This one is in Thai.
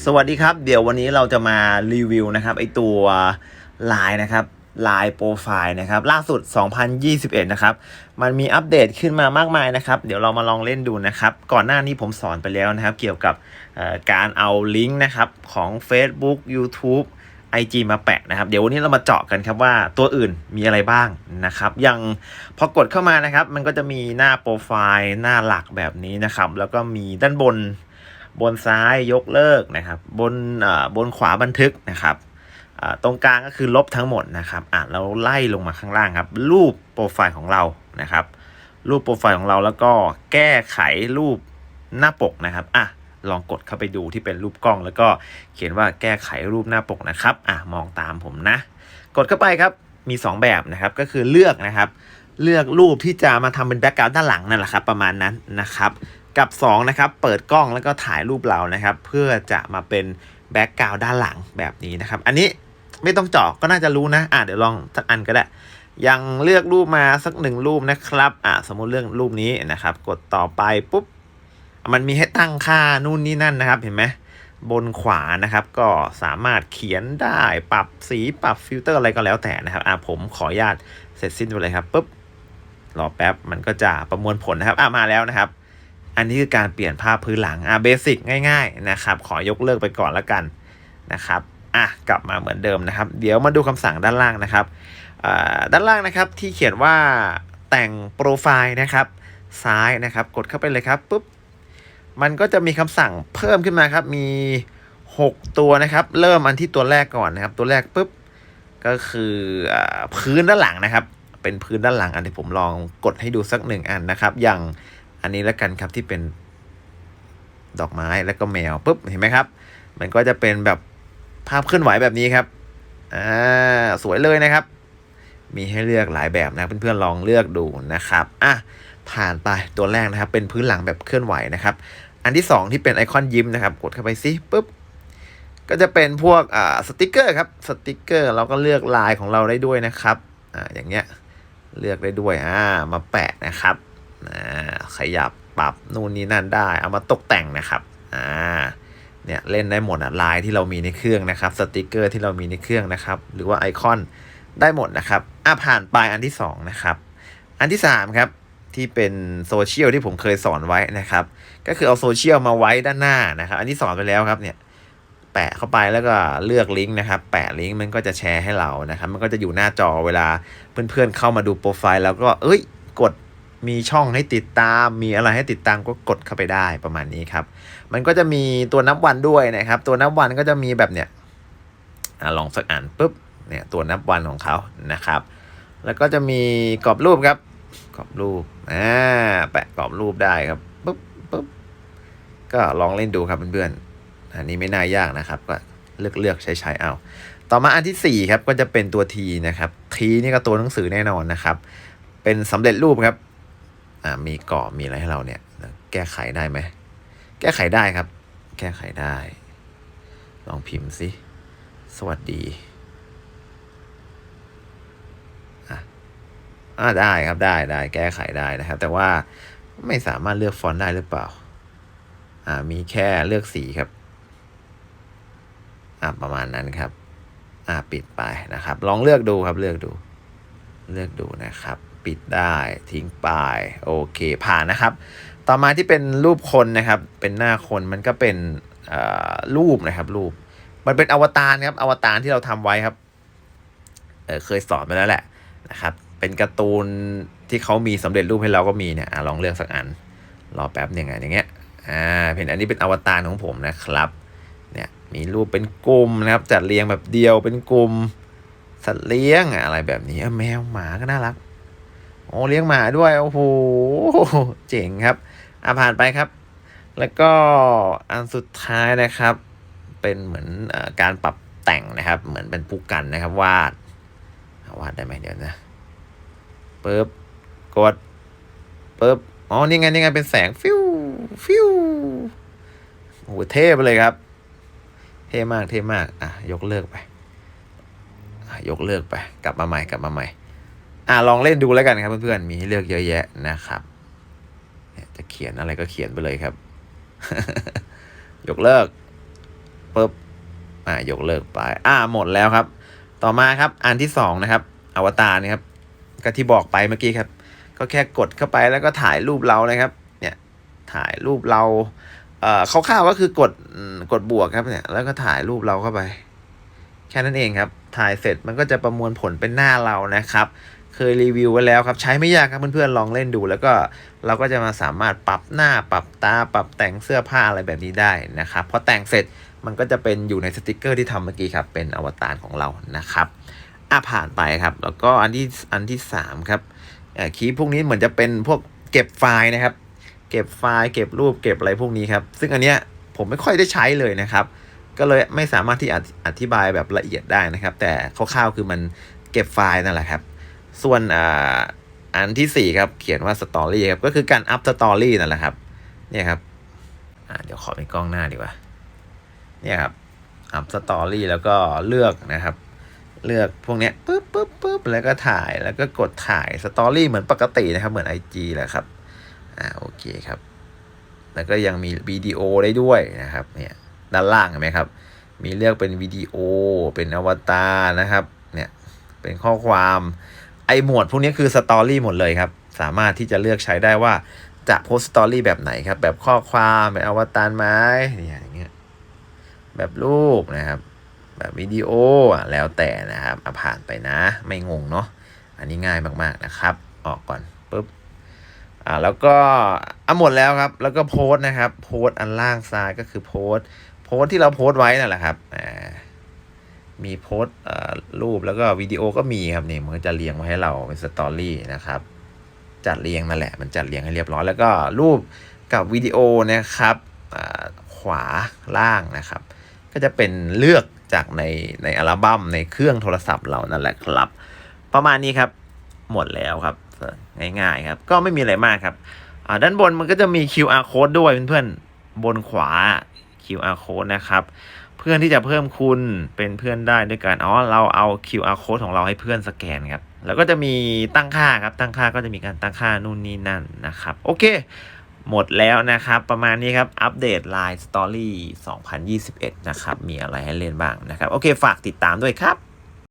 สวัสดีครับ เดี๋ยววันนี้เราจะมารีวิวนะครับไอตัวลายนะครับลายโปรไฟล์นะครับล่าสุด 2021 นะครับ มันมีอัปเดตขึ้นมามากมายนะครับ เดี๋ยวเรามาลองเล่นดูนะครับ ก่อนหน้านี้ผมสอนไปแล้วนะครับ เกี่ยวกับการเอาลิงก์นะครับของ Facebook YouTube IG มาแปะนะครับ เดี๋ยววันนี้เรามาเจาะกันครับว่าตัวอื่นมีอะไรบ้างนะครับอย่างพอกดเข้ามานะครับ มันก็จะมีหน้าโปรไฟล์หน้าหลักแบบนี้นะครับ แล้วก็มีด้านบน บนซ้ายยกเลิกนะครับ บนบนขวาบันทึกนะครับตรงกลางก็คือลบทั้งหมดนะครับอะเราไล่ลงมาข้างล่างครับ รูปโปรไฟล์ของเรานะครับ รูปโปรไฟล์ของเราแล้วก็แก้ไขรูปหน้าปกนะครับอะลองกดเข้าไปดูที่เป็นรูปกล้อง แล้วก็เขียนว่าแก้ไขรูปหน้าปกนะครับอะมองตามผมนะ กดเข้าไปครับมี 2 แบบนะครับก็คือเลือกนะครับ เลือกรูปที่จะมาทำเป็นแบ็กกราวด์ด้านหลังนั่นแหละครับ ประมาณนั้นนะครับ กับ2นะครับเปิดกล้องแล้วก็ถ่ายรูปเรานะครับ เพื่อจะมาเป็นแบ็กกราวด์ด้านหลังแบบนี้นะครับ อันนี้ไม่ต้องเจาะก็น่าจะรู้นะอะเดี๋ยวลองสักอันก็ได้ยังเลือกรูปมาสักหนึ่งรูปนะครับอะสมมุติเรื่องรูปนี้นะครับ กดต่อไปปุ๊บมันมีให้ตั้งค่านู่นนี่นั่นนะครับ เห็นไหมบนขวานะครับ ก็สามารถเขียนได้ปรับสีปรับฟิลเตอร์อะไรก็แล้วแต่นะครับอะผมขออนุญาตเสร็จสิ้นไปเลยครับปุ๊บรอแป๊บมันก็จะประมวลผลนะครับอะมาแล้วนะครับ อันนี้คือการเปลี่ยนภาพพื้นหลังอะเบสิกง่ายๆนะครับ ขอยกเลิกไปก่อนแล้วกันนะครับอะกลับมาเหมือนเดิมนะครับ เดี๋ยวมาดูคำสั่งด้านล่างนะครับอ่าด้านล่างนะครับที่เขียนว่าแต่งโปรไฟล์นะครับ ซ้ายนะครับ กดเข้าไปเลยครับปุ๊บมันก็จะมีคำสั่งเพิ่มขึ้นมาครับ มี 6 ตัวนะครับ เริ่มอันที่ตัวแรกก่อนนะครับ ตัวแรกปุ๊บก็คืออาพื้นด้านหลังนะครับ เป็นพื้นด้านหลังอันที่ผมลองกดให้ดูสักหนึ่งอันนะครับ อย่าง อันนี้แล้วกันครับที่เป็นดอกไม้แล้วก็แมวปุ๊บเห็นไหมครับ มันก็จะเป็นแบบภาพเคลื่อนไหวแบบนี้ครับอ่าสวยเลยนะครับ มีให้เลือกหลายแบบนะเพื่อนๆลองเลือกดูนะครับอะผ่านไปตัวแรกนะครับ เป็นพื้นหลังแบบเคลื่อนไหวนะครับ อันที่สองที่เป็นไอคอนยิ้มนะครับ กดเข้าไปสิปุ๊บก็จะเป็นพวกอ่าสติกเกอร์ครับสติกเกอร์เราก็เลือกลายของเราได้ด้วยนะครับอ่าอย่างเงี้ยเลือกได้ด้วยอ่ามาแปะนะครับ อ่าขยับปรับนู่นนี่นั่นได้ เอามาตกแต่งนะครับอ่าเนี่ยเล่นได้หมดอะลายที่เรามีในเครื่องนะครับสติกเกอร์ที่เรามีในเครื่องนะครับ หรือว่าไอคอนได้หมดนะครับอะผ่านไปอันที่สองนะครับอันที่สามครับที่เป็นโซเชียลที่ผมเคยสอนไว้นะครับ ก็คือเอาโซเชียลมาไว้ด้านหน้านะครับ อันที่สอนไปแล้วครับเนี่ยแปะเข้าไปแล้วก็เลือกลิงก์นะครับ แปะลิงก์มันก็จะแชร์ให้เรานะครับ มันก็จะอยู่หน้าจอเวลาเพื่อนๆเข้ามาดูโปรไฟล์แล้วก็เอ้ย กด มีช่องให้ติดตาม มีอะไรให้ติดตามก็กดเข้าไปได้ประมาณนี้ครับ มันก็จะมีตัวนับวันด้วยนะครับ ตัวนับวันก็จะมีแบบเนี้ยอลองสักอ่านปุ๊บเนี่ยตัวนับวันของเขานะครับ แล้วก็จะมีกรอบรูปครับ กรอบรูปอ่าแปะกรอบรูปได้ครับปุ๊บปุ๊บก็ลองเล่นดูครับเพื่อนๆอันนี้ไม่น่ายากนะครับ ก็เลือกเลือกใช้ใช้เอา ต่อมาอันที่สี่ครับก็จะเป็นตัวทีนะครับทีนี่ก็ตัวหนังสือแน่นอนนะครับ เป็นสำเร็จรูปครับ มีกรอบมีอะไรให้เราเนี่ยแก้ไขได้ไหมแก้ไขได้ครับ แก้ไขได้ ลองพิมพ์สิสวัสดีอะอ่าได้ครับได้ได้แก้ไขได้นะครับ แต่ว่าไม่สามารถเลือกฟอนต์ได้หรือเปล่า อ่า มีแค่เลือกสีครับ อ่าประมาณนั้นครับ อ่าปิดไปนะครับ ลองเลือกดูครับเลือกดู เลือกดูนะครับ ปิดได้ทิ้งไปโอเคผ่านนะครับ ต่อมาที่เป็นรูปคนนะครับ เป็นหน้าคนมันก็เป็นรูปนะครับ รูป มันเป็นอวตารครับอวตารที่เราทำไว้ครับเเคยสอนไปแล้วแหละนะครับ เป็นการ์ตูนที่เขามีสำเร็จรูปให้เราก็มีเนี่ยอลองเลือกสักอันรอแป๊บหนึ่งอะอย่างเงี้ยอ่าเป็นอันนี้เป็นอวตารของผมนะครับเนี่ยมีรูปเป็นกลุ่มนะครับ จัดเรียงแบบเดียวเป็นกลุ่มสัตว์เลี้ยงอะไรแบบนี้แมวหมาก็น่ารัก โอ้เลี้ยงหมาด้วยโอ้โหเจ๋งครับอะผ่านไปครับ แล้วก็อันสุดท้ายนะครับ เป็นเหมือนอการปรับแต่งนะครับ เหมือนเป็นผู้กันนะครับวาดวาดได้ไหมเดี๋ยวนะปึ๊บกดปึ๊บอ๋อนี่ไงนี่ไงเป็นแสงฟิวฟิวโอ้โหเท่ไปเลยครับ เท่มากเท่มากอะยกเลิกไปยกเลิกไป กลับมาใหม่กลับมาใหม่ อะลองเล่นดูแล้วกันครับเพื่อนๆมีให้เลือกเยอะแยะนะครับเนี่ยจะเขียนอะไรก็เขียนไปเลยครับ ยกเลิกปุ๊บอ่ายกเลิกไป อ่าหมดแล้วครับ ต่อมาครับอันที่สองนะครับ อวตารนะครับก็ที่บอกไปเมื่อกี้ครับ ก็แค่กดเข้าไปแล้วก็ถ่ายรูปเรานะครับ เนี่ยถ่ายรูปเราเอ่อคร่าวๆก็คือกดกดบวกครับเนี่ยแล้วก็ถ่ายรูปเราเข้าไป แค่นั้นเองครับ ถ่ายเสร็จมันก็จะประมวลผลเป็นหน้าเรานะครับ เคยรีวิวไว้แล้วครับ ใช้ไม่ยากครับเพื่อนๆลองเล่นดู แล้วก็เราก็จะมาสามารถปรับหน้าปรับตาปรับแต่งเสื้อผ้าอะไรแบบนี้ได้นะครับพอแต่งเสร็จมันก็จะเป็นอยู่ในสติกเกอร์ที่ทำเมื่อกี้ครับ เป็นอวตารของเรานะครับอะผ่านไปครับ แล้วก็อันที่อันที่สามครับคีย์พวกนี้เหมือนจะเป็นพวกเก็บไฟล์นะครับ เก็บไฟล์ เก็บรูปเก็บอะไรพวกนี้ครับ ซึ่งอันเนี้ยผมไม่ค่อยได้ใช้เลยนะครับ ก็เลยไม่สามารถที่อธิบายแบบละเอียดได้นะครับ แต่คร่าวๆคือมันเก็บไฟล์นั่นแหละครับ ส่วนอ่าอันที่สี่ครับ เขียนว่าสตอรี่ครับ ก็คือการอัพสตอรี่นั่นแหละครับ เนี่ยครับอ่าเดี๋ยวขอเป็นกล้องหน้าดีกว่า เนี่ยครับอัพสตอรี่แล้วก็เลือกนะครับ เลือกพวกเนี้ยปึ๊บปึ๊บปึ๊บแล้วก็ถ่ายแล้วก็กดถ่ายสตอรี่เหมือนปกตินะครับ เหมือน IG แหละครับอ่าโอเคครับ แล้วก็ยังมีวิดีโอได้ด้วยนะครับ เนี่ยด้านล่างเห็นไหมครับ มีเลือกเป็นวิดีโอเป็นอวตารนะครับ เนี่ยเป็นข้อความ ไอหมวดพวกนี้คือสตอรี่หมดเลยครับ สามารถที่จะเลือกใช้ได้ว่าจะโพสสตอรี่แบบไหนครับ แบบข้อความแบบอวตารไหมเนี่ยอย่างเงี้ยแบบรูปนะครับ แบบวิดีโอแล้วแต่นะครับอะผ่านไปนะ ไม่งงเนาะอันนี้ง่ายมากๆนะครับ ออกก่อนปุ๊บอ่าแล้วก็อะหมดแล้วครับ แล้วก็โพสต์นะครับ โพสต์อันล่างซ้ายก็คือโพสต์โพสต์ที่เราโพสต์ไว้นั่นแหละครับอ่า มีโพสต์รูปแล้วก็วิดีโอก็มีครับนี่มันก็จะเรียงไว้ให้เราเป็นสตอรี่นะครับ จัดเรียงนั่นแหละ มันจัดเรียงให้เรียบร้อยแล้วก็รูปกับวิดีโอนะครับขวาล่างนะครับ ก็จะเป็นเลือกจากในในอัลบั้มในเครื่องโทรศัพท์เรานั่นแหละครับ ประมาณนี้ครับหมดแล้วครับง่ายๆครับ ก็ไม่มีอะไรมากครับด้านบนมันก็จะมี QR code ด้วยเพื่อนๆบนขวา QR code นะครับ เพื่อนที่จะเพิ่มคุณเป็นเพื่อนได้ด้วยการอ๋อเราเอา QR code ของเราให้เพื่อนสแกนครับ แล้วก็จะมีตั้งค่าครับตั้งค่าก็จะมีการตั้งค่านู่นนี่นั่นนะครับ โอเค หมดแล้วนะครับ ประมาณนี้ครับ อัปเดต Line Story 2021 นะครับ มีอะไรให้เล่นบ้างนะครับ โอเค ฝากติดตามด้วยครับ